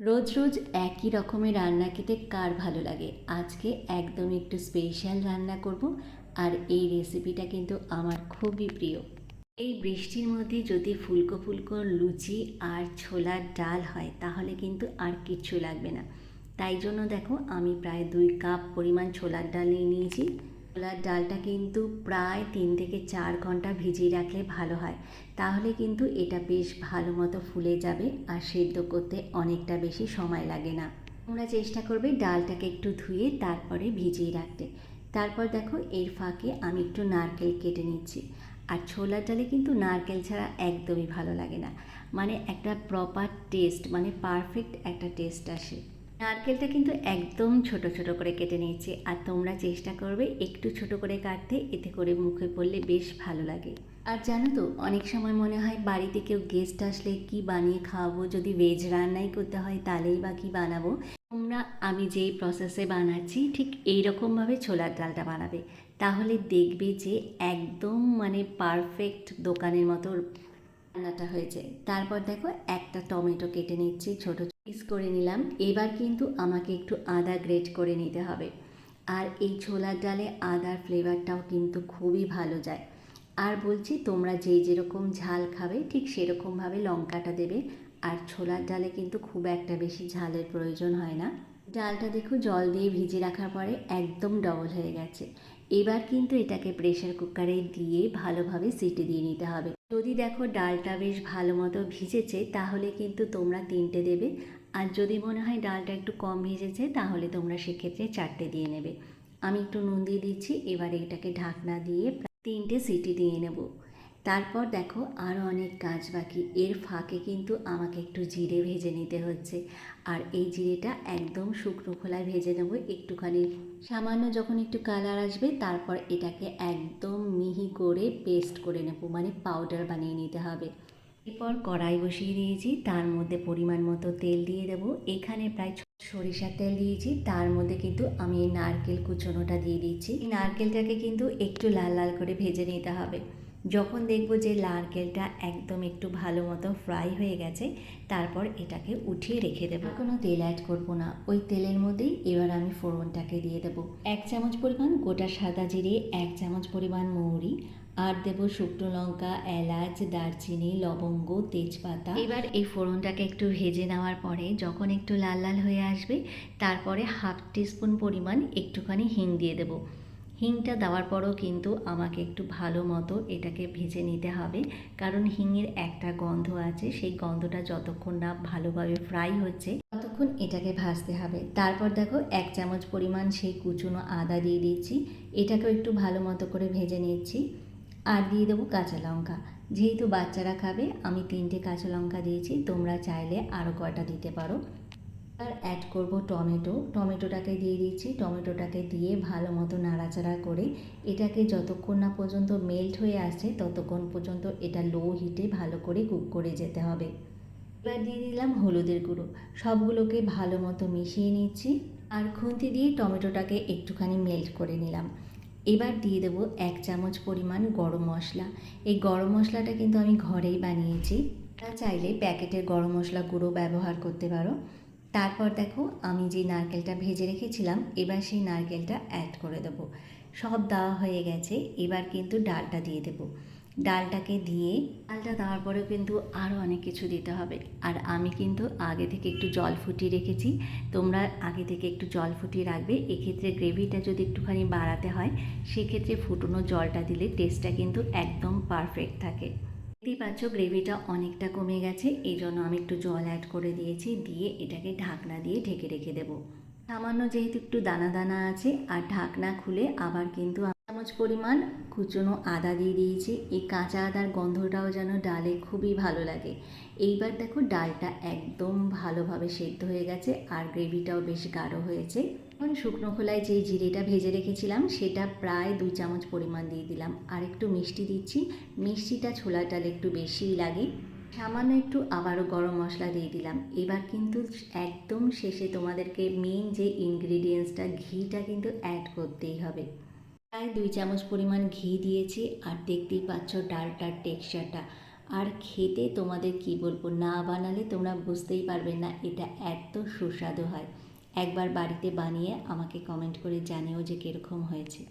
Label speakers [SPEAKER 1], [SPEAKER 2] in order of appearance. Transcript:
[SPEAKER 1] রোজ রোজ একই রকমের রান্না খেতে কার ভালো লাগে? আজকে একদম একটু স্পেশাল রান্না করব আর এই রেসিপিটা কিন্তু আমার খুবই প্রিয়। এই বৃষ্টির মধ্যে যদি ফুলকো ফুলকো লুচি আর ছোলার ডাল হয়, তাহলে কিন্তু আর কিচ্ছু লাগবে না। তাই জন্য দেখো, আমি প্রায় দুই কাপ পরিমাণ ছোলার ডাল নিয়ে নিয়েছি। ছোলার ডালটা কিন্তু প্রায় তিন থেকে চার ঘণ্টা ভিজিয়ে রাখলে ভালো হয়। তাহলে কিন্তু এটা বেশ ভালো মতো ফুলে যাবে আর সেদ্ধ করতে অনেকটা বেশি সময় লাগে না। তোমরা চেষ্টা করবে ডালটাকে একটু ধুয়ে তারপরে ভিজিয়ে রাখতে। তারপর দেখো এর ফাঁকে আমি একটু নারকেল কেটে নিচ্ছি। আর ছোলার ডালে কিন্তু নারকেল ছাড়া একদমই ভালো লাগে না। মানে একটা প্রপার টেস্ট মানে পারফেক্ট একটা টেস্ট আসে। নারকেলটা কিন্তু একদম ছোট ছোট করে কেটে নিয়েছি, আর তোমরা চেষ্টা করবে একটু ছোট করে কাটতে, এতে করে মুখে পড়লে বেশ ভালো লাগে। আর জানো তো, অনেক সময় মনে হয় বাড়িতে কেউ গেস্ট আসলে কি বানিয়ে খাওয়াবো, যদি ভেজ রান্নাই করতে হয় তাহলেই বা কী বানাবো? তোমরা, আমি যেই প্রসেসে বানাচ্ছি, ঠিক এই রকমভাবে ছোলার ডালটা বানাবে। তাহলে দেখবে যে একদম মানে পারফেক্ট দোকানের মতো রান্নাটা হয়েছে। তারপর দেখো একটা টমেটো কেটে নিচ্ছি ছোট পিস করে নিলাম। এবার কিন্তু আমাকে একটু আদা গ্রেট করে নিতে হবে। আর এই ছোলার ডালে আদার ফ্লেভারটাও কিন্তু খুবই ভালো যায়। আর বলছি, তোমরা যেই যেরকম ঝাল খাবে, ঠিক সেরকমভাবে লঙ্কাটা দেবে। আর ছোলার ডালে কিন্তু খুব একটা বেশি ঝালের প্রয়োজন হয় না। ডালটা দেখো জল দিয়ে ভিজে রাখার পরে একদম ডবল হয়ে গেছে। এবার কিন্তু এটাকে প্রেশার কুকারে দিয়ে ভালোভাবে সিটি দিয়ে নিতে হবে। যদি দেখো ডালটা বেশ ভালো মতো ভিজেছে, তাহলে কিন্তু তোমরা তিনটে দেবে। আর যদি মনে হয় ডালটা একটু কম ভিজেছে, তাহলে তোমরা সেক্ষেত্রে চারটে দিয়ে নেবে। আমি একটু নুন দিয়ে দিচ্ছি, এবার এটাকে ঢাকনা দিয়ে তিনটে সিটি দিয়ে নেব। তারপর দেখো আরও অনেক কাজ বাকি। এর ফাঁকে কিন্তু আমাকে একটু জিরে ভেজে নিতে হচ্ছে। আর এই জিরেটা একদম শুকনো খোলায় ভেজে নেব একটুখানি। সামান্য যখন একটু কালার আসবে, তারপর এটাকে একদম মিহি করে পেস্ট করে নেব। মানে পাউডার বানিয়ে নিতে হবে। এরপর কড়াই বসিয়ে দিয়েছি। তার মধ্যে পরিমাণ মতো তেল দিয়ে দেবো। এখানে প্রায় সরিষার তেল দিয়েছি। তার মধ্যে কিন্তু আমি এই নারকেল কুচোনোটা দিয়ে দিচ্ছি। এই নারকেলটাকে কিন্তু একটু লাল লাল করে ভেজে নিতে হবে। যখন দেখব যে নারকেলটা একদম একটু ভালো মতো ফ্রাই হয়ে গেছে, তারপর এটাকে উঠিয়ে রেখে দেবো। কোনো তেল অ্যাড করব না। ওই তেলের মধ্যেই এবার আমি ফোড়নটাকে দিয়ে দেবো। এক চামচ পরিমাণ গোটা সাদা জিরে, এক চামচ পরিমাণ মৌরি, আর দেব শুকনো লঙ্কা, এলাচ, দারচিনি, লবঙ্গ, তেজপাতা। এবার এই ফোড়নটাকে একটু ভেজে নেওয়ার পরে যখন একটু লাল লাল হয়ে আসবে, তারপরে হাফ টিস্পুন পরিমাণ একটুখানি হিং দিয়ে দেবো। হিংটা দেওয়ার পরও কিন্তু আমাকে একটু ভালো মতো এটাকে ভেজে নিতে হবে। কারণ হিঙের একটা গন্ধ আছে, সেই গন্ধটা যতক্ষণ না ভালোভাবে ফ্রাই হচ্ছে, ততক্ষণ এটাকে ভাজতে হবে। তারপর দেখো, এক চামচ পরিমাণ সেই কুচুনো আদা দিয়ে দিচ্ছি। এটাকেও একটু ভালো মতো করে ভেজে নিচ্ছি। আর দিয়ে দেবো কাঁচা লঙ্কা। যেহেতু বাচ্চারা খাবে, আমি তিনটে কাঁচা লঙ্কা দিয়েছি, তোমরা চাইলে আরও কয়টা দিতে পারো। আর অ্যাড করব টমেটো। টমেটোটাকে দিয়ে দিচ্ছি। টমেটোটাকে দিয়ে ভালো মতো নাড়াচাড়া করে এটাকে যতক্ষণ না পর্যন্ত মেল্ট হয়ে আসে ততক্ষণ পর্যন্ত এটা লো হিটে ভালো করে কুক করে যেতে হবে। এবার দিয়ে দিলাম হলুদের গুঁড়ো। সবগুলোকে ভালো মতো মিশিয়ে নিচ্ছি আর খুন্তি দিয়ে টমেটোটাকে একটুখানি মেল্ট করে নিলাম। এবার দিয়ে দেবো এক চামচ পরিমাণ গরম মশলা। এই গরম মশলাটা কিন্তু আমি ঘরেই বানিয়েছি। তা চাইলে প্যাকেটের গরম মশলা গুঁড়ো ব্যবহার করতে পারো। তারপর দেখো আমি যে নারকেলটা ভেজে রেখেছিলাম, এবার সেই নারকেলটা অ্যাড করে দেবো। সব দেওয়া হয়ে গেছে, এবার কিন্তু ডালটা দিয়ে দেবো। ডালটাকে দিয়ে ডালটা দেওয়ার পরেও কিন্তু আরও অনেক কিছু দিতে হবে। আর আমি কিন্তু আগে থেকে একটু জল ফুটিয়ে রেখেছি, তোমরা আগে থেকে একটু জল ফুটিয়ে রাখবে। এক্ষেত্রে গ্রেভিটা যদি একটুখানি বাড়াতে হয়, সেক্ষেত্রে ফুটনো জলটা দিলে টেস্টটা কিন্তু একদম পারফেক্ট থাকে। দেখতেই পাচ্ছ গ্রেভিটা অনেকটা কমে গেছে, এই জন্য আমি একটু জল অ্যাড করে দিয়েছি, দিয়ে এটাকে ঢাকনা দিয়ে ঢেকে রেখে দেবো। সামান্য যেহেতু একটু দানা দানা আছে, আর ঢাকনা খুলে আবার কিন্তু চামচ পরিমাণ কুচনো আদা দিয়ে দিয়েছি। এই কাঁচা আদার গন্ধটাও যেন ডালে খুবই ভালো লাগে। এইবার দেখো ডালটা একদম ভালোভাবে সেদ্ধ হয়ে গেছে আর গ্রেভিটাও বেশ গাঢ় হয়েছে। এখন শুকনো খোলায় যে জিরেটা ভেজে রেখেছিলাম, সেটা প্রায় দুই চামচ পরিমাণ দিয়ে দিলাম। আর একটু মিষ্টি দিচ্ছি। মিষ্টিটা ছোলার ডালে একটু বেশিই লাগে। সামান্য একটু আবারও গরম মশলা দিয়ে দিলাম। এবার কিন্তু একদম শেষে তোমাদেরকে মেন যে ইনগ্রিডিয়েন্টসটা ঘিটা কিন্তু অ্যাড করতেই হবে। প্রায় দুই চামচ পরিমাণ ঘি দিয়েছি আর দেখতেই পাচ্ছ ডালটার টেক্সচারটা। আর খেতে তোমাদের কি বলব, না বানালে তোমরা বুঝতেই পারবে না, এটা এত সুস্বাদু হয়। একবার বাড়িতে বানিয়ে আমাকে কমেন্ট করে জানিও যে কীরকম হয়েছে।